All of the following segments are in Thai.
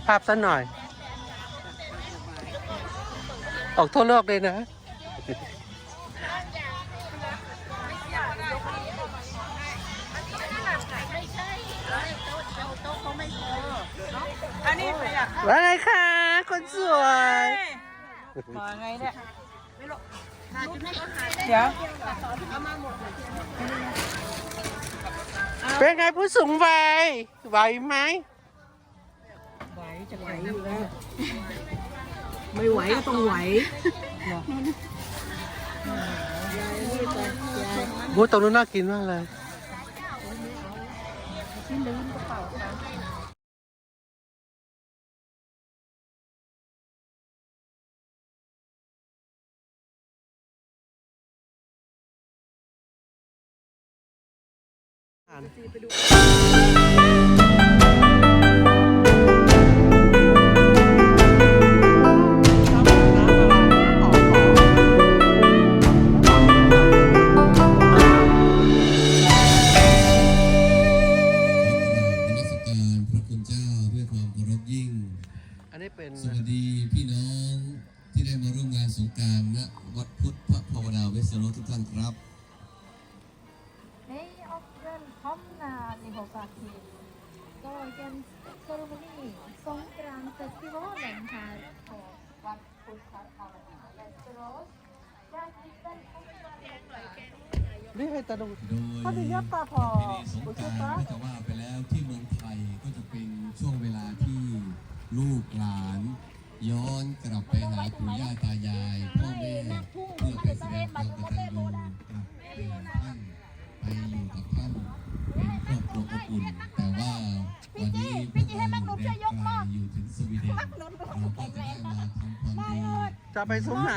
หาภาพสักหน่อย ออกทั่วโลกเลยนะ อันนี้ใครอะว่าไงคะคนสวย มาไงเนี่ยเดี๋ยวเป็นไงผู้สูงวัยไหวไหมไหว จะไหวอยู่แล้ว ไม่ไหวก็ต้องไหวบูตรงนู้นน่ากินมากเลยน นี่ให้ตาดูโดยพิธีสงกรารก็จะว่าไปแล้วที่เมืองไทยก็จะเป็นช่วงเวลาที่ลูกหลาน ย้อนกลับไปหาปู่ย่าตายายพ่อแม่เพื่อไปแสดงความกตัญญูกลับไปหาท่านไปอยู่กับท่านเป็นครอบครัวอบอุ่นแต่ว่าวันนี้พวกเราอยู่แดนไกลอยู่ถึงสวีเดนเราก็จะได้มาทำความดีจะไปซุ้มไหน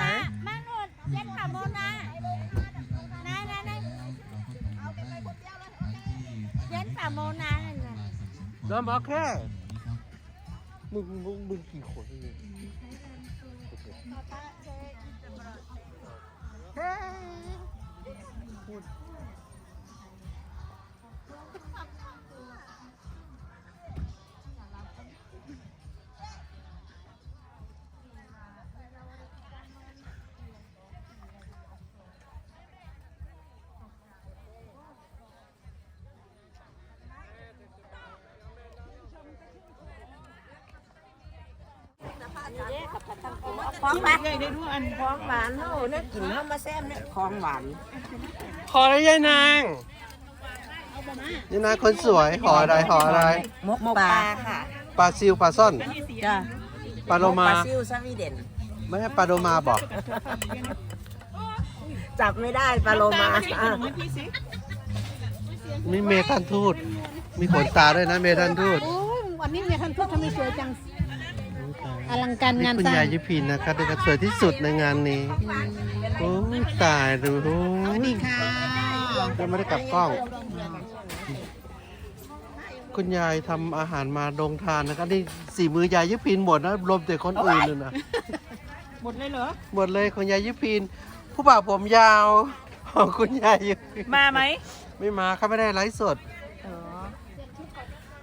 โมนะนั่นน่ะดอมบอกแค่มึงมึงมึงกี่คนเนี่ยเฮ้ยพูด ของหวานได้ด้วยอันของหวานเนาะเนี่ยกินเข้ามาแซมเนี่ยของหวานขออะไรยายนางยายนางคนสวยขออะไรขออะไรมกปลาค่ะปลาซิวปลาซ่อนจ้าปลาโลมาปลาซิวสวีเดนไม่ให้ปลาโลมาบอกจับไม่ได้ปลาโลมาอะมีเมทันทูตมีขนตาด้วยนะเมทันทูตโอ้ยวันนี้เมียท่านพูดทำไมสวยจังอ ลังการนี่งานคุณสร้างยายยุพินนะคะที่สวยที่สุดในงานนี้โอ้ยตายดูโอ้ยค่ะยังไม่ได้กลับกล้อง คุณยายทำอาหารมาดงทานนะครับนี่สี่มือยายยุพินหมดนะรวมแต่คนอื่นเลยนะหมดเลยเหรอ หมดเลยคุณยายยุพิน ผู้บ่าวผมยาวของคุณยายยุพินมาไหมไม่มาเขาไม่ได้ไลฟ์สด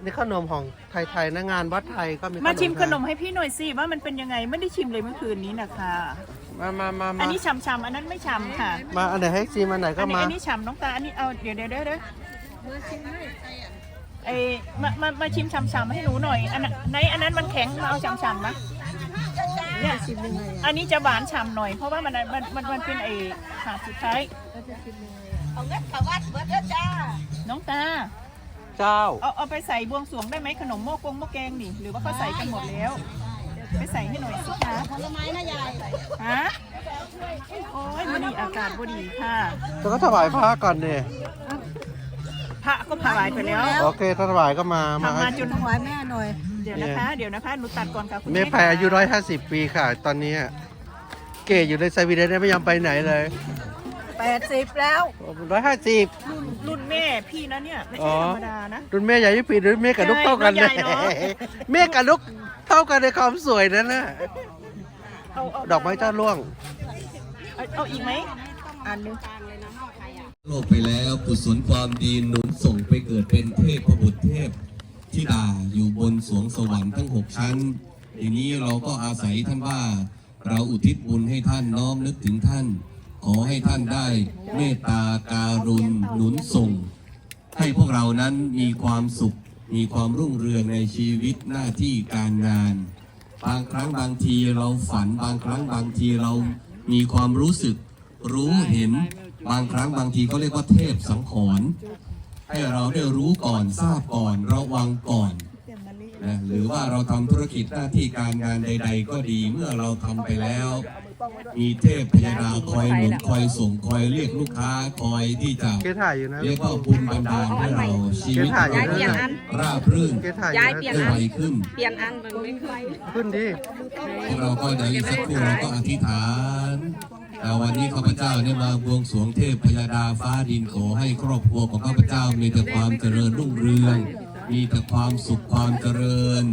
นี่ขนมของไทยๆนะงานวัดไทยก็มีมาชิมขนมไทยให้พี่หน่อยสิว่ามันเป็นยังไงไม่ได้ชิมเลยเมื่อคืนนี้นะคะมามามาอันมานี้ชำชำๆอันนั้นไม่ชำค่ะ มาอันไหนให้ซีมาไหนก็อันนี้มาอันนี้ฉ่ำน้องตาอันนี้เอาเดี๋ยวเดี๋ยวเดี๋ยวเดี๋ยวไอ้มามามาชิมฉ่ำๆให้หนูหน่อยอันนั้นในอันนั้นมันแข็งมาเอาฉ่ำๆนะเนี่ยอันนี้จะหวานฉ่ำหน่อย เพราะว่ามันมันมันมันเป็นไอ้ถาดสุดท้ายน้องตา เจ้าเอาเอาไปใส่บวงสรวงได้ไหมขนมโมกงโมแกงนี่ หรือว่าเขาใส่กันหมดแล้ว ไปใส่ให้หน่อยสิคะผลไม้นะยายฮะโอ้ยมันดีอากาศบดีค่ะจะก็ถวายพระก่อนเนี่ยพระก็ถวายไปแล้วโอเคถ้าถวายก็มามาทำมาจนถวายแม่หน่อย เดี๋ยวนะคะ เดี๋ยวนะคะหนูตัดก่อนค่ะคุณเมย์แพรอายุร้อยห้าสิบปีค่ะ ตอนนี้ เก๋อยู่ในสวีเดนเนี่ยไม่ยอมไปไหนเลย แปดสิบแล้ว ร้อยห้าสิบรุ่นแม่พี่นะเนี่ย ไม่อ๋ใช่อ ธรรมดานะ รุ่นแม่ใหญ่ยุพินรุ่นแม่กับลูกเท่ากันใหญ่เลยเนอะ แม่กับลูกเท่ากันในความสวยนั่นนะเอาเอาดอกไม้เจ้าร่วง เอาเอาอีกไหมอันหนึง โลกไปแล้วกุศลความดีหนุนส่งไปเกิดเป็นเทพบุตรเทพธิดาอยู่บนสวงสวรรค์ทั้งหกชั้นทีนี้เราก็อาศัยท่านว่า เราอุทิศบุญให้ท่านน้อมนึกถึงท่าน ขอให้ท่านได้เมตตาการุณหนุนส่ง ให้พวกเรานั้นมีความสุข มีความรุ่งเรืองในชีวิตหน้าที่การงาน บางครั้งบางทีเราฝันบางครั้งบางทีเรามีความรู้สึกรู้เห็น บางครั้งบางทีเขาเรียกว่าเทพสังขรให้เราได้รู้ก่อนทราบก่อนระวังก่อน นะหรือว่าเราทำธุรกิจหน้าที่การงานใด ๆ ก็ดีเมื่อเราทำไปแล้ว มีเทพพยาดาคอยหนุนคอยส่งคอยเรียกลูกค้าคอยที่จะเกถ่ายอยู่นะเรียกว่าบุญบันดาลให้เราชีวิตของเราเนี่ยราบรื่นเกถ่ายย้ายอเปลี่ยนได้อัไวนขึ้นเปลี่ยนอันมันไม่เคยขึ้นดิพวกเราก็เดี๋ยวอีกสักครู่เราก็อธิษฐานแต่วันนี้ข้าพเจ้าเนี่ยมาบวงสรวงเทพพยาดาฟ้าดินขอให้ครอบครัวของข้าพเจ้ามีแต่ความเจริญรุ่งเรือง มีแต่ความสุขความเจริญ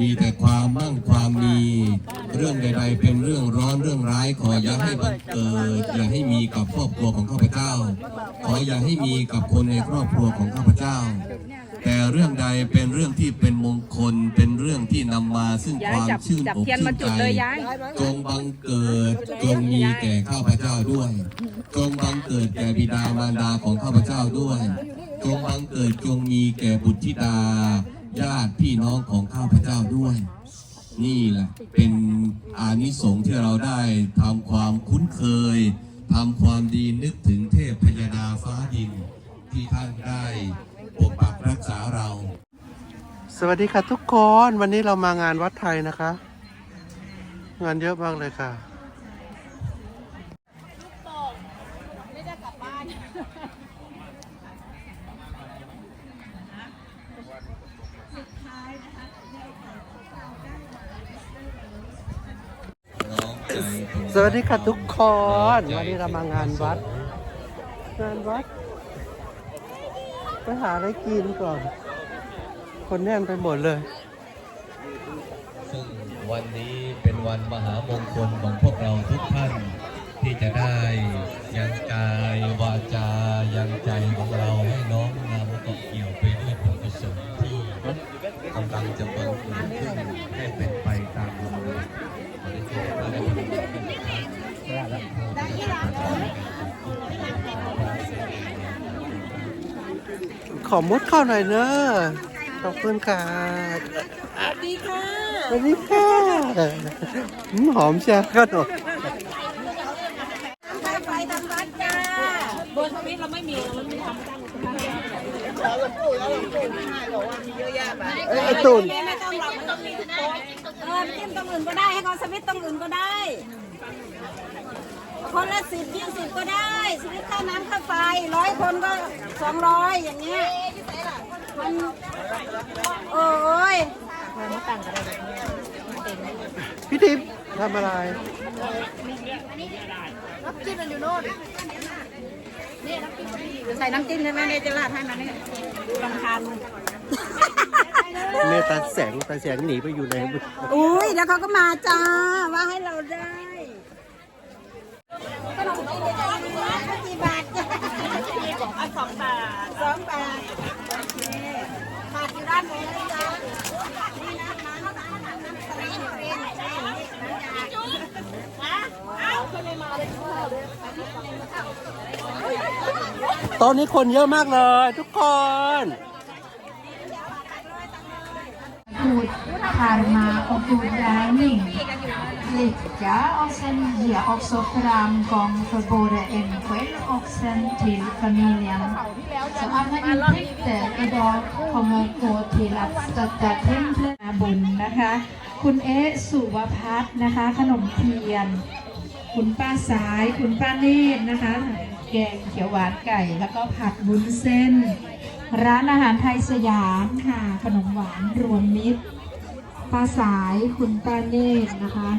มีแต่ความมั่งความมี เรื่องใด ๆ เป็นเรื่องร้อนเรื่องร้าย ขออย่าให้บังเกิดอย่าให้มีกับครอบครัวของข้าพเจ้า ขออย่าให้มีกับคนในครอบครัวของข้าพเจ้า แต่เรื่องใดเป็นเรื่องที่เป็นมงคลเป็นเรื่องที่นำมาซึ่งความชื่นอกเทียนชื่นใจจงบังเกิดจงมีแก่ข้าพเจ้าด้วยจงบังเกิดแก่บิดามารดาของข้าพเจ้าด้วยจงบังเกิดจงมีแก่บุตรธิดาญาติพี่น้องของข้าพเจ้าด้วย นี่แหละเป็นอานิสงส์ที่เราได้ทำความคุ้นเคยทำความดีนึกถึงเทพพยดาฟ้าดินที่ท่านได้ ปกปักรักษาเรา สวัสดีค่ะทุกคนวันนี้เรามางานวัดไทยนะคะ งานเยอะมากเลยค่ะสวัสดีค่ะทุกคนวันนี้เรามางานวัด งานวัด ไปหาอะไรกินก่อน คนแน่นไปหมดเลย ซึ่งวันนี้เป็นวันมหามงคลของพวกเราทุกท่านที่จะได้ ขอมุดเข้าหน่อยเนอะขอบคุณค่ะสวัสดีค่ะสวัสดีค่ะหืมหอมเชียวขนมไฟไฟทำวัดจ้าบนทวิตเราไม่มีเราไม่ทำจ้างเอ้ยไอ้ตุ่นไม่ต้องหรอกไม่ต้องมีทุกโต๊ะเออจิ้มตรงอื่นก็ได้ให้เขาสวิตช์ตรงอื่นก็ได้ คนละสิบยี่สิบก็ได้สวิตช์ค่าน้ำค่าไฟร้อยคนก็สองร้อยอย่างเงี้ยมันโอ้ยพี่ทิพย์ทำอะไรใส่น้ำจิ้มใช่ไหมเนี่ยจะราดให้มันเนี่ยรำคาญเมตาแสงตาแสงหนีไปอยู่ในอุ้ยแล้วเขาก็มาจ้าว่าให้เราได้ขนมจีนในจานนี้ กี่บาทอันสองบาทสองบาทบาทอยู่ด้านไหนนะจ๊ะนี่นะน้ำน้ำน้ำน้ำทะเลทะเลใช่น้ำตอนนี้คนเยอะมากเลยทุกคน goed karma och god gärning. Lycka och sen ge också framgång för både en själv och sen till familjen. Så alla intäkter idag kommer gå till att stötta templet. บุญนะคะ คุณเอะสุวพัฒน์นะคะ ขนมเทียน คุณป้าสาย คุณป้าเนตรนะคะ แกงเขียวหวานไก่ แล้วก็ผัดวุ้นเส้น ร้านอาหารไทยสยามค่ะ ขนมหวานรวมมิตร ป้าสายคุณป้าเนตรนะคะ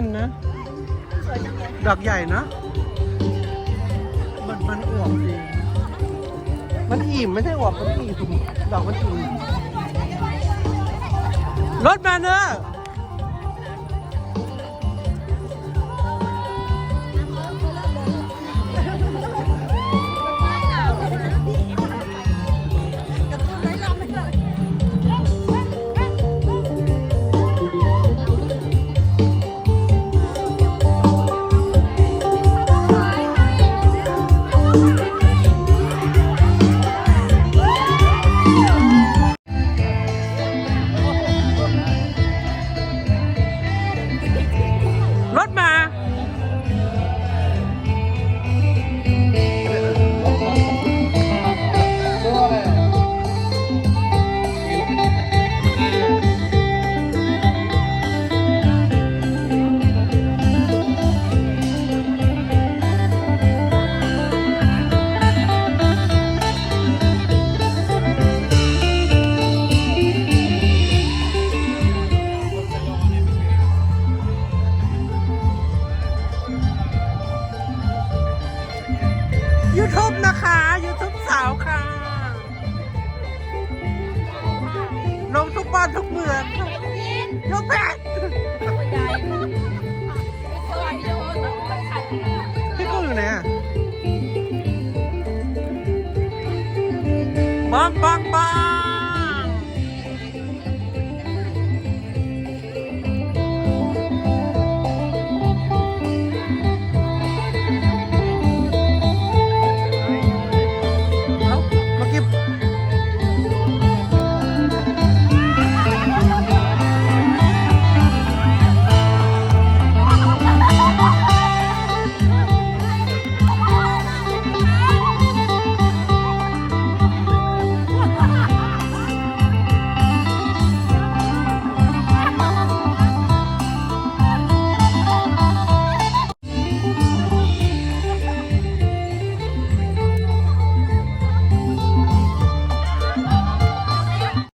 น่นนะ ดอกใหญ่นะ มันมันอวบดีมันอิ่มไม่ใช่อวบมันอิ่มดอกมันอิ่มรถมาเนอะ ไหนอะปังปังปัง